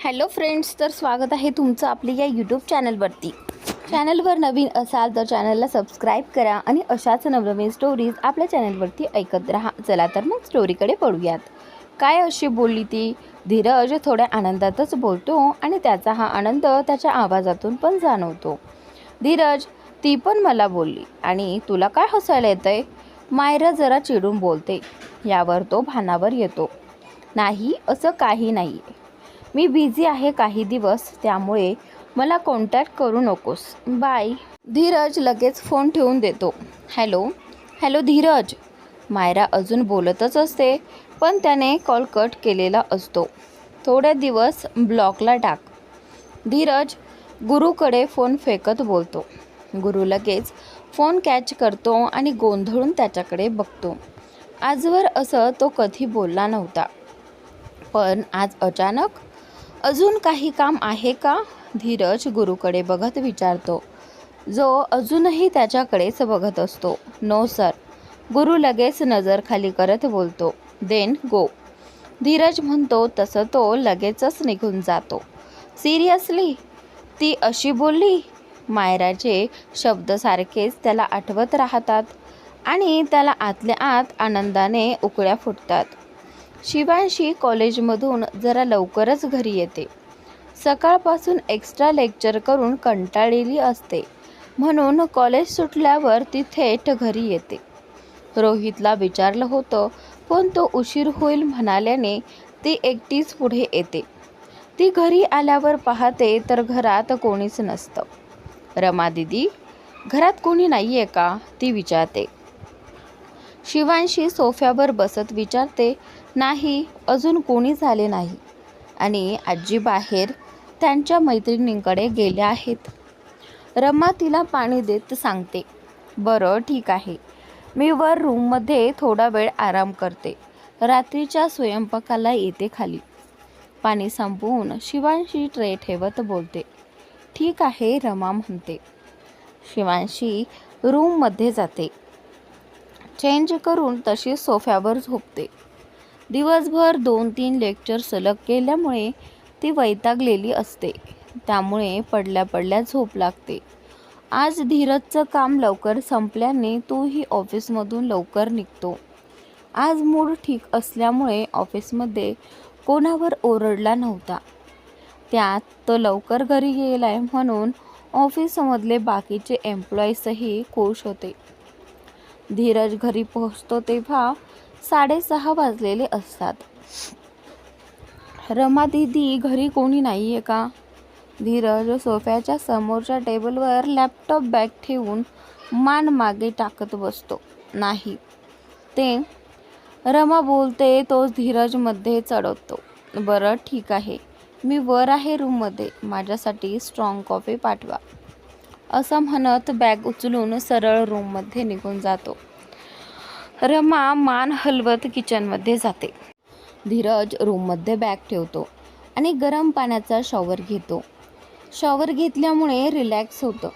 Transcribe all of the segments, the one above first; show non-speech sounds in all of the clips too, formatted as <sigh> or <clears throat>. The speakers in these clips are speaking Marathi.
हॅलो फ्रेंड्स तर स्वागत आहे तुमचं आपली या यूट्यूब चॅनलवरती चॅनलवर नवीन असाल तर चॅनलला सबस्क्राईब करा आणि अशाच नवनवीन स्टोरीज आपल्या चॅनलवरती ऐकत राहा. चला तर मग स्टोरीकडे पडूयात. काय अशी बोलली ती? धीरज थोड्या आनंदातच बोलतो आणि त्याचा हा आनंद त्याच्या आवाजातून पण जाणवतो. धीरज ती पण मला बोलली. आणि तुला काय हसायला येतंय? मायरा जरा चिडून बोलते. यावर तो भानावर येतो. नाही असं काही नाही. मी बिझी आहे काही दिवस त्यामुळे मला कॉन्टॅक्ट करू नकोस. बाय धीरज लगेच फोन ठेवून देतो. Hello hello Dheeraj. मायरा अजून बोलतच असते पण त्याने कॉल कट केलेला असतो. थोड्या दिवस ब्लॉकला टाक. धीरज गुरुकडे फोन फेकत बोलतो. गुरु लगेच फोन कॅच करतो आणि गोंधळून त्याच्याकडे बघतो. आजवर असं तो कधी बोलला नव्हता. पण आज अचानक अजून काही काम आहे का? धीरज गुरुकडे बघत विचारतो. जो अजूनही त्याच्याकडेच बघत असतो. No sir. गुरु लगेच नजर खाली करत बोलतो. Then go. धीरज म्हणतो तसं तो लगेचच निघून जातो. सिरियसली? ती अशी बोलली. मायराचे शब्द सारखेच त्याला आठवत राहतात आणि त्याला आतल्या आत आनंदाने उकळ्या फुटतात. शिवांशी कॉलेजमधून जरा लवकरच घरी येते. सकाळपासून एक्स्ट्रा लेक्चर करून कंटाळलेली असते. म्हणून कॉलेज सुटल्यावर ती थेट घरी येते. रोहितला विचारलं होतं पण तो उशीर होईल म्हणाल्याने ती एकटीच पुढे येते. ती घरी आल्यावर पाहते तर घरात कोणीच नसतं. रमा दिदी घरात कोणी नाही आहे का? ती विचारते. शिवांशी सोफ्यावर बसत विचारते नाही अजून कोणी झाले नाही. आणि आजी बाहेर त्यांच्या मैत्रिणींकडे गेल्या आहेत. रमा तिला पाणी देत सांगते बरं ठीक आहे. मी वर रूममध्ये थोडा वेळ आराम करते. रात्रीच्या स्वयंपाकाला येते खाली. पाणी संपवून शिवांशी ट्रे ठेवत बोलते ठीक आहे रमा म्हणते. शिवांशी रूममध्ये जाते. चेंज करून तशी सोफ्यावर झोपते. दिवसभर दोन तीन लेक्चर सलग केल्यामुळे ती वैतागलेली असते. त्यामुळे पडल्या पडल्या झोप लागते. आज धीरजचं काम लवकर संपल्याने तोही ऑफिसमधून लवकर निघतो. आज मूड ठीक असल्यामुळे ऑफिसमध्ये कोणावर ओरडला नव्हता. त्यात तो लवकर घरी गेलाय म्हणून ऑफिसमधले बाकीचे एम्प्लॉईजही खुश होते. धीरज घरी पोहोचतो तेव्हा साडेसहा वाजलेले असतात. रमा दीदी घरी कोणी नाही आहे का? धीरज सोफ्याच्या समोरच्या टेबलवर लॅपटॉप बॅग ठेवून मान मागे टाकत बसतो. नाही. ते रमा बोलते तोच धीरजमध्ये चढवतो. बरं ठीक आहे. मी वर आहे रूममध्ये. माझ्यासाठी स्ट्रॉंग कॉफी पाठवा. असं म्हणत बॅग उचलून सरळ रूममध्ये निघून जातो. रमा मान हलवत किचनमध्ये जाते. धीरज रूममध्ये बॅग ठेवतो आणि गरम पाण्याचा शॉवर घेतो. शॉवर घेतल्यामुळे रिलॅक्स होतं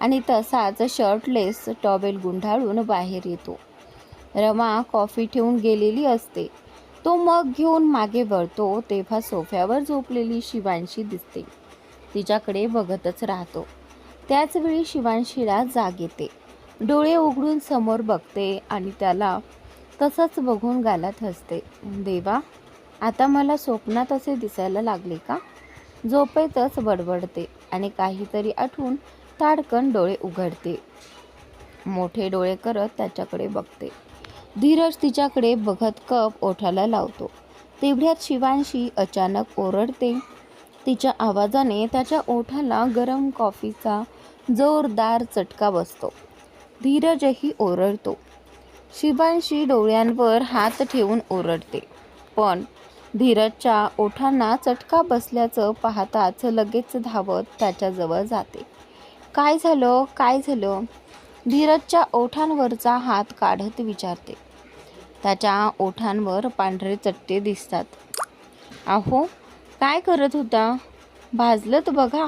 आणि तसाच शर्टलेस टॉवेल गुंडाळून बाहेर येतो. रमा कॉफी ठेवून गेलेली असते. तो मग घेऊन मागे वळतो तेव्हा सोफ्यावर झोपलेली शिवांशी दिसते. तिच्याकडे बघतच राहतो. त्याचवेळी शिवांशीला जाग येते. डोळे उघडून समोर बघते आणि त्याला तसंच बघून गालात हसते. देवा आता मला स्वप्नात असे दिसायला लागले का? झोपेतच बडबडते आणि काहीतरी आठवून ताडकन डोळे उघडते. मोठे डोळे करत त्याच्याकडे बघते. धीरज तिच्याकडे बघत कप ओठाला लावतो. तेवढ्यात शिवांशी अचानक ओरडते. तिच्या आवाजाने त्याच्या ओठाला गरम कॉफीचा जोरदार चटका बसतो. धीरजही ओरडतो. शिबांशी डोळ्यांवर हात ठेवून ओरडते. पण धीरजच्या ओठांना चटका बसल्याचं पाहताच लगेच धावत त्याच्याजवळ जाते. काय झालं? काय झालं? धीरजच्या ओठांवरचा हात काढत विचारते. त्याच्या ओठांवर पांढरे चट्टे दिसतात. अहो काय करत होता? भाजलं तर बघा.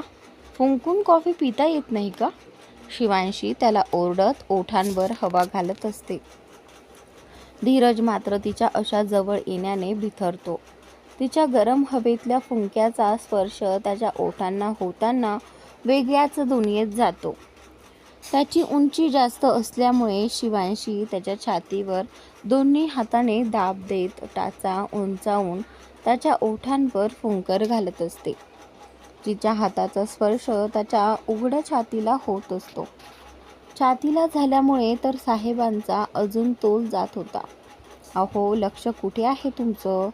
फुंकून कॉफी पिता येत नाही का? शिवांशी त्याला ओरडत ओठांवर हवा घालत असते. धीरज मात्र तिच्या अशा जवळ येण्याने बिथरतो. तिच्या गरम हवेतल्या फुंक्याचा स्पर्श त्याच्या ओठांना होताना वेगळ्याच दुनियेत जातो. त्याची उंची जास्त असल्यामुळे शिवांशी त्याच्या छातीवर दोन्ही हाताने दाब देत टाचा उंचावून त्याच्या ओठांवर फुंकर घालत असते. तिच्या हाताचा स्पर्श त्याच्या उघड्या छातीला होत असतो. छातीला झाल्यामुळे तर साहेबांचा अजून तोल जात होता. अहो लक्ष कुठे आहे तुमचं?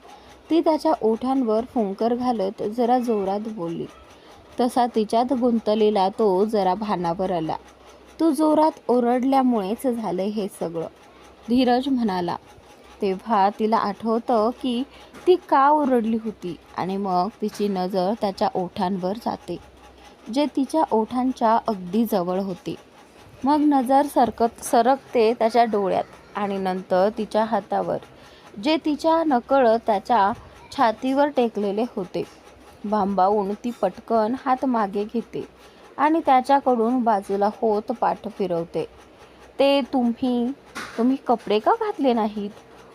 ती त्याच्या ओठांवर फुंकर घालत जरा जोरात बोलली. तसा तिच्यात गुंतलेला तो जरा भानावर आला. तू जोरात ओरडल्यामुळेच झालं हे सगळं. धीरज म्हणाला तेव्हा तिला आठवतं की ती का ओरडली होती आणि मग तिची नजर त्याच्या ओठांवर जाते जे तिच्या ओठांच्या अगदी जवळ होते. मग नजर सरकत सरकते त्याच्या डोळ्यात आणि नंतर तिच्या हातावर जे तिच्या नकळत त्याच्या छातीवर टेकलेले होते. भांबावून ती पटकन हात मागे घेते आणि त्याच्याकडून बाजूला होत पाठ फिरवते. ते तुम्ही तुम्ही कपडे का घातले नाहीत?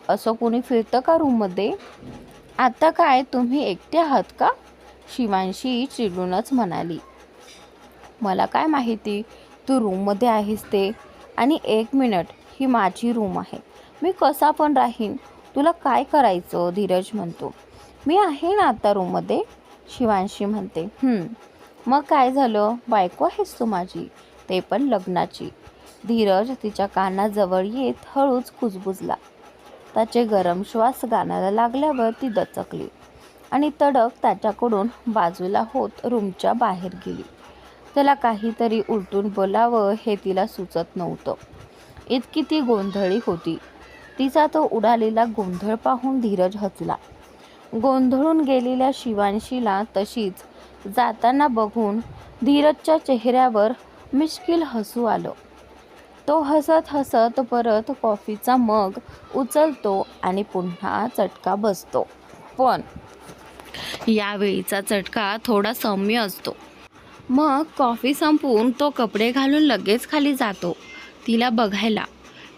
असं कोणी फिरतं का रूममध्ये? आता काय तुम्ही एकटे आहात का? शिवांशी चिडूनच म्हणाली. मला काय माहिती तू रूममध्ये आहेस ते. आणि एक मिनिट ही माझी रूम आहे. मी कसा पण राहीन तुला काय करायचं? धीरज म्हणतो. मी आहे ना आता रूममध्ये? शिवांशी म्हणते. मग काय झालं? बायको आहेस तू माझी ते पण लग्नाची. धीरज तिच्या कानाजवळ येत हळूच कुजबुजला. त्याचे गरम श्वास गाण्याला लागल्यावर ती दचकली आणि तडक त्याच्याकडून बाजूला होत रूमच्या बाहेर गेली. त्याला काहीतरी उलटून बोलावं हे तिला सुचत नव्हतं. इतकी ती गोंधळी होती. तिचा तो उडालेला गोंधळ पाहून धीरज हसला. गोंधळून गेलेल्या शिवांशीला तशीच जाताना बघून धीरजच्या चेहऱ्यावर मिश्किल हसू आलं. तो हसत हसत परत कॉफीचा मग उचलतो आणि पुन्हा चटका बसतो. पण यावेळीचा चटका थोडा सौम्य असतो. मग कॉफी संपवून तो कपडे घालून लगेच खाली जातो. तिला बघायला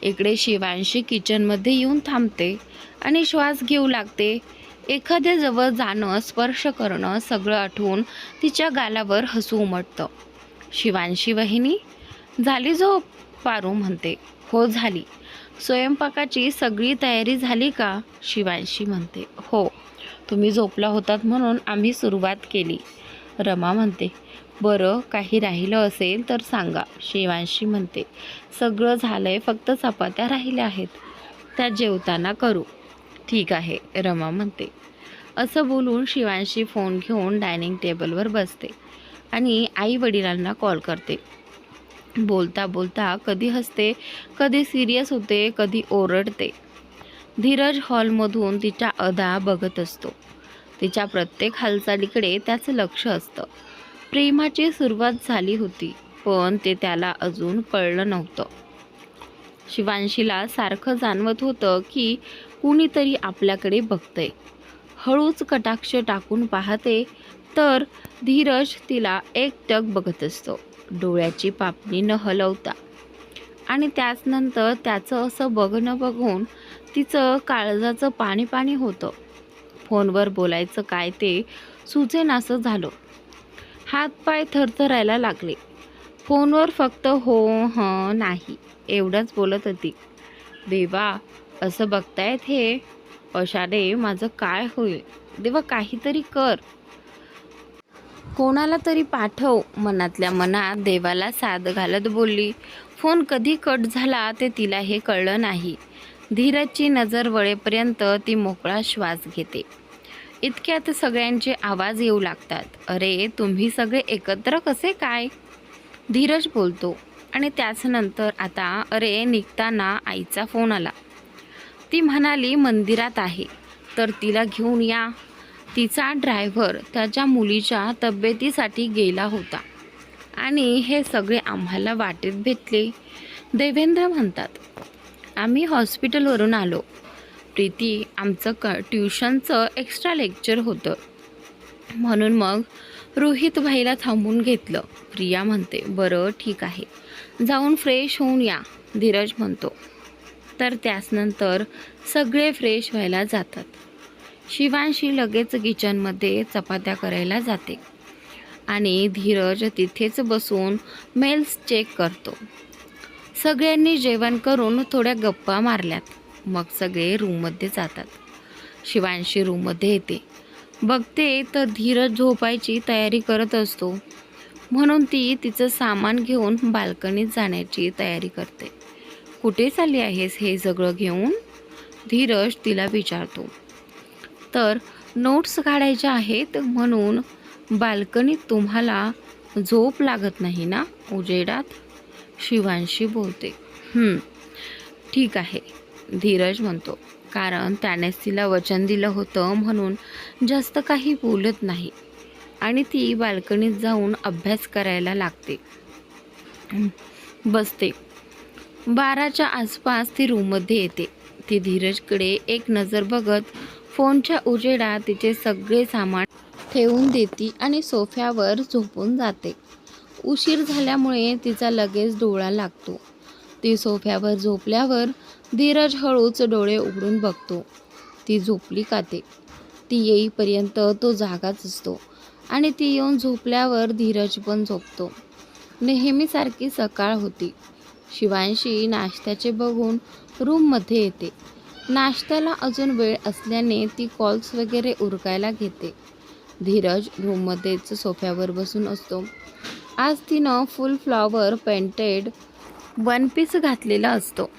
इकडे शिवांशी किचनमध्ये येऊन थांबते आणि श्वास घेऊ लागते. एखाद्याजवळ जाणं स्पर्श करणं सगळं आठवून तिच्या गालावर हसू उमटतं. शिवांशी वहिनी झाली झोप? पारू म्हणते. हो झाली. स्वयंपाकाची सगळी तयारी झाली का? शिवांशी म्हणते. हो. तुम्ही झोपला होतात म्हणून आम्ही सुरुवात केली. रमा म्हणते बरं काही राहिलं असेल तर सांगा. शिवांशी म्हणते सगळं झालं आहे फक्त चपात्या राहिल्या आहेत. त्या जेवताना करू. ठीक आहे रमा म्हणते. असं बोलून शिवांशी फोन घेऊन डायनिंग टेबलवर बसते आणि आई वडिलांना कॉल करते. बोलता बोलता कधी हसते कधी सिरियस होते कधी ओरडते. धीरज हॉलमधून तिच्या अदा बघत असतो. तिच्या प्रत्येक हालचालीकडे त्याचं लक्ष असतं. प्रेमाची सुरुवात झाली होती पण ते त्याला अजून कळलं नव्हतं. शिवांशीला सारखं जाणवत होतं की कुणीतरी आपल्याकडे बघतंय. हळूच कटाक्ष टाकून पाहते तर धीरज तिला एकटक बघत असतो. डोळ्याची पापणी न हलवता. आणि त्याच नंतर त्याचं असं बघणं बघून तिचं काळजाचं पाणी पाणी होतं. फोनवर बोलायचं काय ते सुचेनासं झालं. हातपाय थरथरायला लागले. फोनवर फक्त हो हं नाही एवढंच बोलत होती. देवा असं बघतायत हे? अशाने माझं काय होईल? देवा काहीतरी कर. कोणाला तरी पाठव मनातल्या मनात देवाला साद घालत बोलली. फोन कधी कट झाला ते तिला हे कळलं नाही. धीरजची नजर वळेपर्यंत ती मोकळा श्वास घेते. इतक्यात सगळ्यांचे आवाज येऊ लागतात. अरे तुम्ही सगळे एकत्र कसे काय? धीरज बोलतो आणि त्याच नंतर आता अरे निघताना आईचा फोन आला. ती म्हणाली मंदिरात आहे. तर तिला घेऊन या. तिचा ड्रायव्हर त्याच्या मुलीच्या तब्येतीसाठी गेला होता. आणि हे सगळे आम्हाला वाटेत भेटले. देवेंद्र म्हणतात आम्ही हॉस्पिटलवरून आलो. प्रीती आमचं क ट्युशनचं एक्स्ट्रा लेक्चर होतं. म्हणून मग रोहित भाईला थांबून घेतलं. प्रिया म्हणते बरं ठीक आहे. जाऊन फ्रेश होऊन या धीरज म्हणतो. तर त्याचनंतर सगळे फ्रेश व्हायला जातात. शिवांशी लगेच किचनमध्ये चपात्या करायला जाते. आणि धीरज तिथेच बसून मेल्स चेक करतो. सगळ्यांनी जेवण करून थोड्या गप्पा मारल्यात. मग सगळे रूममध्ये जातात. शिवांशी रूममध्ये येते. बघते तर धीरज झोपायची तयारी करत असतो. म्हणून ती तिचं सामान घेऊन बाल्कनीत जाण्याची तयारी करते. कुठे चालली आहेस हे सगळं घेऊन? धीरज तिला विचारतो. तर नोट्स काढायच्या आहेत म्हणून बाल्कनीत तुम्हाला झोप लागत नाही ना उजेडात? शिवांशी बोलते. ठीक आहे धीरज म्हणतो. कारण त्यानेच तिला वचन दिलं होतं म्हणून जास्त काही बोलत नाही. आणि ती बाल्कनीत जाऊन अभ्यास करायला लागते. बसते. बाराच्या आसपास ती रूममध्ये येते. ती धीरजकडे एक नजर बघत फोनच्या उजेडात तिचे सगळे सामान ठेवून देते आणि सोफ्यावर झोपून जाते. उशीर झाल्यामुळे तिचा लगेच डोळा लागतो. ती सोफ्यावर झोपल्यावर धीरज हळूच डोळे उघडून बघतो. ती झोपली का ते? ती येईपर्यंत तो जागाच असतो आणि ती येऊन झोपल्यावर धीरज पण झोपतो. नेहमीसारखी सकाळ होती. शिवांशी नाश्त्याचे बघून रूममध्ये येते. नाश्त्याला अजून वेळ असल्याने ती कॉल्स वगैरे उरकायला घेते. धीरज रूममध्येच सोफ्यावर बसून असतो. आज तिनं full flower painted one piece घातलेला असतो.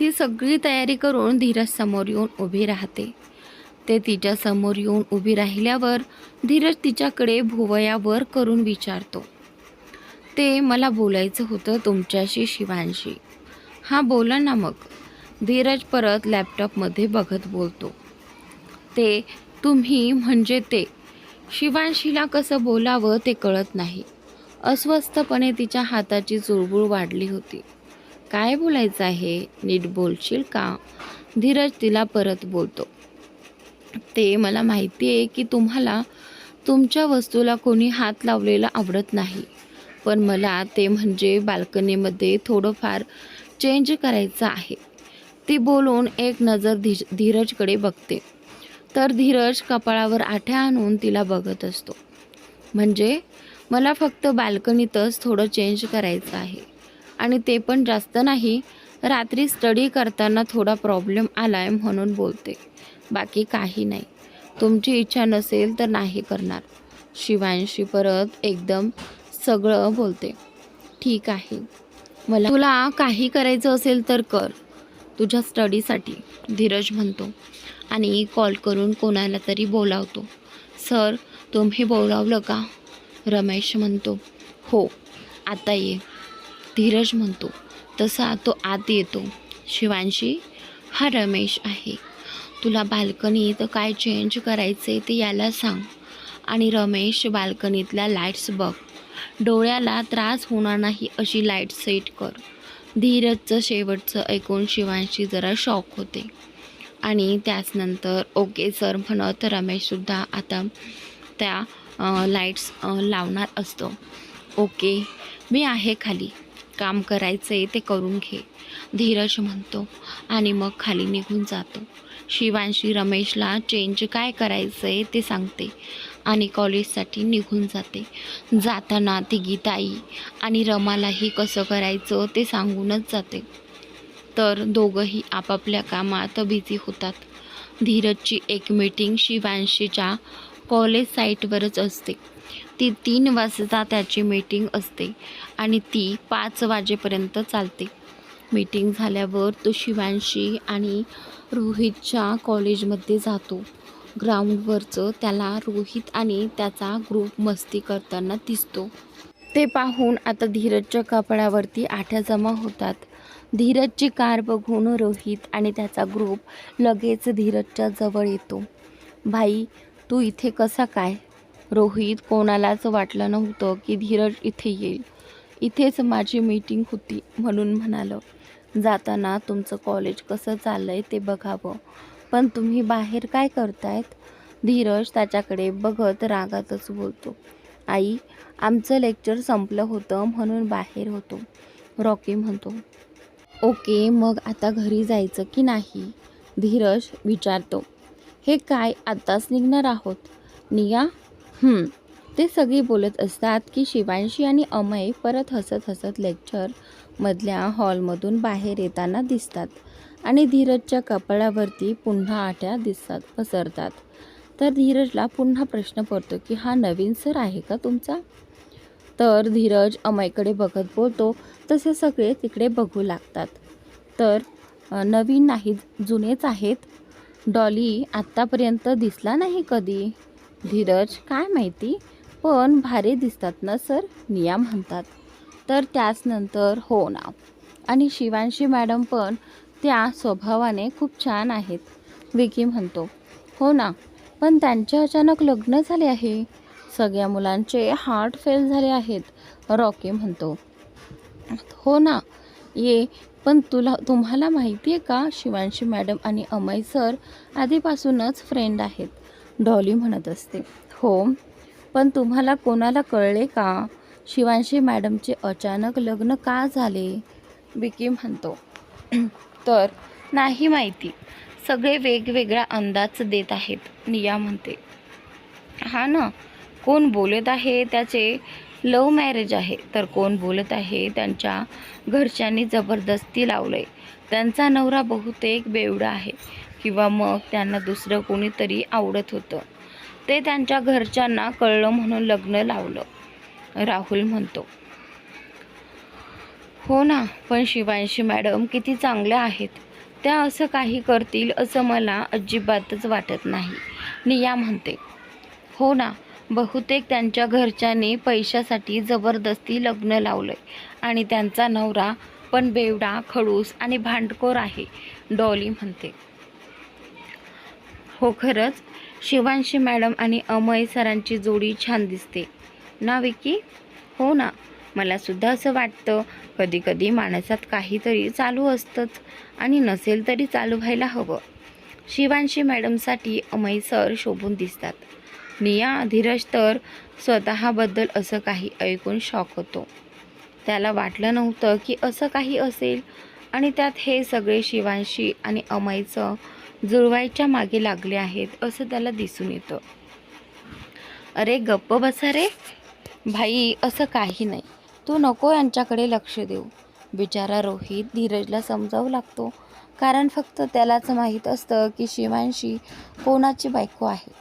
ती सगळी तयारी करून धीरज समोर येऊन उभी राहते. ते तिच्या समोर येऊन उभी राहिल्यावर धीरज तिच्याकडे भुवयावर करून विचारतो. ते मला बोलायचं होतं तुमच्याशी शिवांशी. हां बोला ना मग. धीरज परत लॅपटॉपमध्ये बघत बोलतो. ते तुम्ही म्हणजे ते. शिवांशीला कसं बोलावं ते कळत नाही. अस्वस्थपणे तिच्या हाताची चुळबुळ वाढली होती. काय बोलायचं आहे? नीट बोलशील का? धीरज तिला परत बोलतो. ते मला माहिती आहे की तुम्हाला तुमच्या वस्तूला कोणी हात लावलेला आवडत नाही. पण मला ते म्हणजे बाल्कनीमध्ये थोडंफार चेंज करायचं आहे. ती बोलून एक नजर धी धीरजकडे बघते. तर धीरज कपाळावर आठ्या आणून तिला बघत असतो. म्हणजे मला फक्त बाल्कनीतच थोडं चेंज करायचं आहे. आणि ते पण जास्त नाही रात्री स्टडी करताना थोडा प्रॉब्लेम आला आहे म्हणून बोलते. बाकी काही नाही. तुमची इच्छा नसेल तर नाही करणार. शिवांशी परत एकदम सगळं बोलते. ठीक आहे. मला तुला काही करायचं असेल तर कर. तुझ्या स्टडीसाठी धीरज म्हणतो आणि कॉल करून कोणाला तरी बोलावतो. सर तुम्ही बोलावलं का? रमेश म्हणतो हो आता ये. धीरज म्हणतो तसा तो आत येतो. शिवांशी हा रमेश आहे. तुला बाल्कनीत काय चेंज करायचे ते याला सांग. आणि रमेश बाल्कनीतल्या लाईट्स बघ. डोळ्याला त्रास होणार नाही अशी लाइट सेट कर. धीरजचं शेवटचं ऐकून शिवांशी जरा शॉक होते. आणि त्याचनंतर ओके सर म्हणत रमेशसुद्धा आता त्या लाईट्स लावणार असतो. ओके मी आहे खाली. काम करायचं आहे ते करून घे. धीरज म्हणतो आणि मग खाली निघून जातो. शिवांशी रमेशला चेंज काय करायचं आहे ते सांगते. आणि कॉलेजसाठी निघून जाते. जाताना तिघी ताई आणि रमालाही कसं करायचं ते सांगूनच जाते. तर दोघंही आपापल्या कामात बिझी होतात. धीरजची एक मीटिंग शिवांशीच्या कॉलेज साईटवरच असते. ती तीन वाजता त्याची मीटिंग असते आणि ती पाच वाजेपर्यंत चालते. मीटिंग झाल्यावर तो शिवांशी आणि रोहितच्या कॉलेजमध्ये जातो. ग्राउंडवरचं त्याला रोहित आणि त्याचा ग्रुप मस्ती करताना दिसतो. ते पाहून आता धीरजच्या कपड्यावरती आठ्या जमा होतात. धीरजची कार बघून रोहित आणि त्याचा ग्रुप लगेच धीरजच्या जवळ येतो. भाई तू इथे कसा काय? रोहित कोणालाच वाटलं नव्हतं की धीरज इथे येईल. इथेच माझी मीटिंग होती म्हणून म्हणालं. जाताना तुमचं कॉलेज कसं चाललं आहे ते बघावं. पण तुम्ही बाहेर काय करतायत? धीरज त्याच्याकडे बघत रागातच बोलतो. आई आमचं लेक्चर संपलं होतं म्हणून बाहेर होतो रॉकी म्हणतो. ओके मग आता घरी जायचं की नाही? धीरज विचारतो. हे काय आत्ताच निघणार आहोत? निया? ते सगळी बोलत असतात की शिवांशी आणि अमय परत हसत हसत लेक्चर मधल्या हॉलमधून बाहेर येताना दिसतात आणि धीरजच्या कपाळावरती पुन्हा आठ्या दिसतात पसरतात. तर धीरजला पुन्हा प्रश्न पडतो की हा नवीन सर आहे का तुमचा? तर धीरज अमयकडे बघत बोलतो तसे सगळे तिकडे बघू लागतात. तर नवीन नाहीत जुनेच आहेत. डॉली आत्तापर्यंत दिसला नाही कधी. धीरज काय माहिती? पण भारी दिसतात ना सर? निया म्हणतात. तर त्याचनंतर हो ना. आणि शिवांशी मॅडम पण त्या स्वभावाने खूप छान आहेत विकी म्हणतो. हो ना पण त्यांचे अचानक लग्न झाले आहे. सगळ्या मुलांचे हार्ट फेल झाले आहेत रॉकी म्हणतो. हो ना ये पण तुला तुम्हाला माहिती आहे का शिवांशी मॅडम आणि अमय सर आधीपासूनच फ्रेंड आहेत. डॉली म्हणत असते. हो पण तुम्हाला कोणाला कळले का? शिवांशी मॅडमचे अचानक लग्न का झाले? विकी म्हणतो. <clears throat> तर नाही माहिती. सगळे वेगवेगळा अंदाज देत आहेत निया म्हणते. हा ना कोण बोलत आहे त्याचे? लव मॅरेज आहे तर कोण बोलत आहे त्यांच्या घरच्यांनी जबरदस्ती लावलंय. त्यांचा नवरा बहुतेक बेवडा आहे किंवा मग त्यांना दुसरं कोणीतरी आवडत होतं. ते त्यांच्या घरच्यांना कळलं म्हणून लग्न लावलं. राहुल म्हणतो. हो ना पण शिवांशी मॅडम किती चांगल्या आहेत. त्या असं काही करतील असं मला अजिबातच वाटत नाही. निया म्हणते. हो ना बहुतेक त्यांच्या घरच्यांनी पैशासाठी जबरदस्ती लग्न लावलंय आणि त्यांचा नवरा पण बेवडा खडूस आणि भांडखोर आहे डॉली म्हणते. हो खरंच शिवांशी मॅडम आणि अमय सरांची जोडी छान दिसते. ना विकी? हो ना. मला सुद्धा असं वाटतं. कधी कधी माणसात काहीतरी चालू असतंच आणि नसेल तरी चालू व्हायला हवं. शिवांशी मॅडमसाठी अमय सर शोभून दिसतात. निया धीरज तर स्वतःबद्दल असं काही ऐकून शॉक होतो. त्याला वाटलं नव्हतं की असं काही असेल आणि त्यात हे सगळे शिवांशी आणि अमयचं जुळवायच्या मागे लागले आहेत असं त्याला दिसून येतं. अरे गप्प बसा रे. भाई असं काही नाही. तू नको यांच्याकडे लक्ष देऊ. बिचारा रोहित धीरजला समजावू लागतो. कारण फक्त त्यालाच माहीत असतं की शिवांशी कोणाची बायको आहे.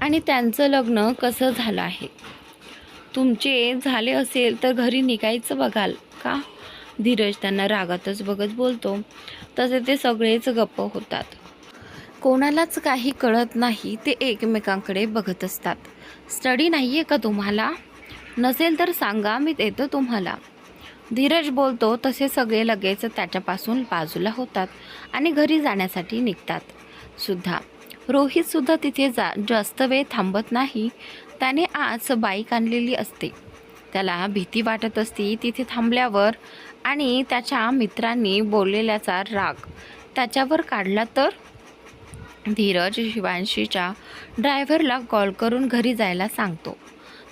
आणि त्यांचं लग्न कसं झालं आहे? तुमचे झाले असेल तर घरी निघायचं बघाल का? धीरज त्यांना रागातच बघत बोलतो. तसे ते सगळेच गप्प होतात. कोणालाच काही कळत नाही ते एकमेकांकडे बघत असतात. स्टडी नाही आहे का तुम्हाला? नसेल तर सांगा मी देतो तुम्हाला. धीरज बोलतो तसे सगळे लगेच त्याच्यापासून बाजूला होतात आणि घरी जाण्यासाठी निघतात. सुद्धा. रोहितसुद्धा तिथे जा जास्त वेळ थांबत नाही. त्याने आज बाईक आणलेली असते. त्याला भीती वाटत असती तिथे थांबल्यावर आणि त्याच्या मित्रांनी बोललेल्याचा राग त्याच्यावर काढला तर? धीरज शिवांशीच्या ड्रायव्हरला कॉल करून घरी जायला सांगतो.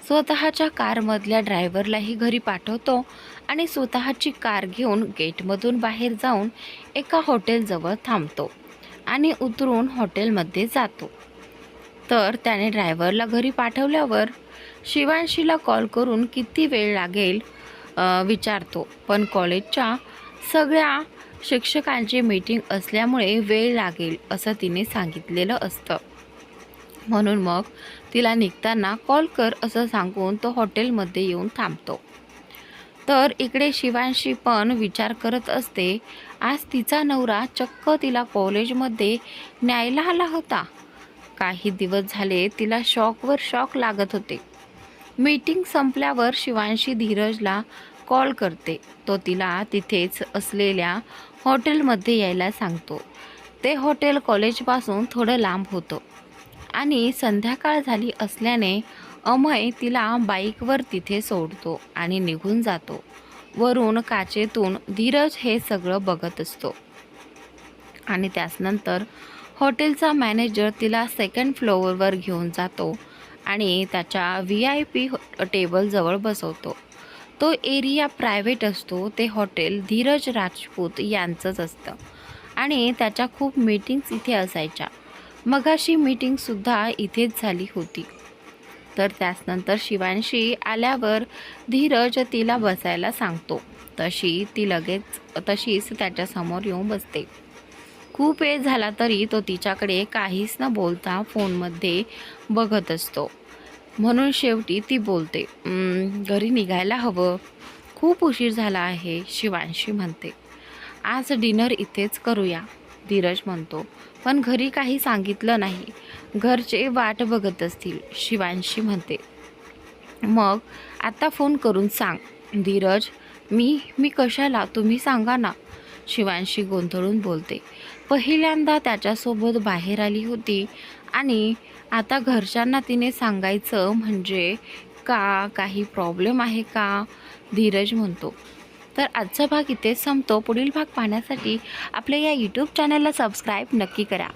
स्वतःच्या कारमधल्या ड्रायव्हरलाही घरी पाठवतो आणि स्वतःची कार घेऊन गेटमधून बाहेर जाऊन एका हॉटेलजवळ थांबतो आणि उतरून हॉटेलमध्ये जातो. तर त्याने ड्रायव्हरला घरी पाठवल्यावर शिवांशीला कॉल करून किती वेळ लागेल विचारतो. पण कॉलेजच्या सगळ्या शिक्षकांची मीटिंग असल्यामुळे वेळ लागेल असं तिने सांगितलेलं असतं. म्हणून मग तिला निघताना कॉल कर असं सांगून तो हॉटेलमध्ये येऊन थांबतो. तर इकडे शिवांशी पण विचार करत असते. आज तिचा नवरा चक्क तिला कॉलेजमध्ये न्यायला आला होता. काही दिवस झाले तिला शॉकवर शॉक लागत होते. मीटिंग संपल्यावर शिवांशी धीरजला कॉल करते. तो तिला तिथेच असलेल्या हॉटेलमध्ये यायला सांगतो. ते हॉटेल कॉलेजपासून थोडं लांब होतं. आणि संध्याकाळ झाली असल्याने अमय तिला बाईकवर तिथे सोडतो आणि निघून जातो. वरून काचेतून धीरज हे सगळं बघत असतो. आणि त्याचनंतर हॉटेलचा मॅनेजर तिला सेकंड फ्लोअरवर घेऊन जातो आणि त्याच्या व्ही आय पी टेबलजवळ बसवतो. तो एरिया प्रायव्हेट असतो ते हॉटेल धीरज राजपूत यांचंच असतं. आणि त्याच्या खूप मीटिंग्स इथे असायच्या. मगाशी मीटिंगसुद्धा इथेच झाली होती. तर त्याचनंतर शिवांशी आल्यावर धीरज तिला बसायला सांगतो. तशी ती लगेच तशीच त्याच्यासमोर येऊन बसते. खूप वेळ झाला तरी तो तिच्याकडे काहीच न बोलता फोनमध्ये बघत असतो. म्हणून शेवटी ती बोलते घरी निघायला हवं. खूप उशीर झाला आहे शिवांशी म्हणते. आज डिनर इथेच करूया धीरज म्हणतो. पण घरी काही सांगितलं नाही. घरचे वाट बघत असतील शिवांशी म्हणते. मग आता फोन करून सांग धीरज. मी मी कशाला? तुम्ही सांगा ना शिवांशी गोंधळून बोलते. पहिल्यांदा त्याच्यासोबत बाहेर आली होती आणि आता घरच्यांना तिने सांगायचं म्हणजे का काही प्रॉब्लेम आहे का? धीरज म्हणतो. तर आजचा भाग इथे संपतो. पुढील भाग पाहण्यासाठी आपल्या या यूट्यूब चॅनलला सबस्क्राईब नक्की करा.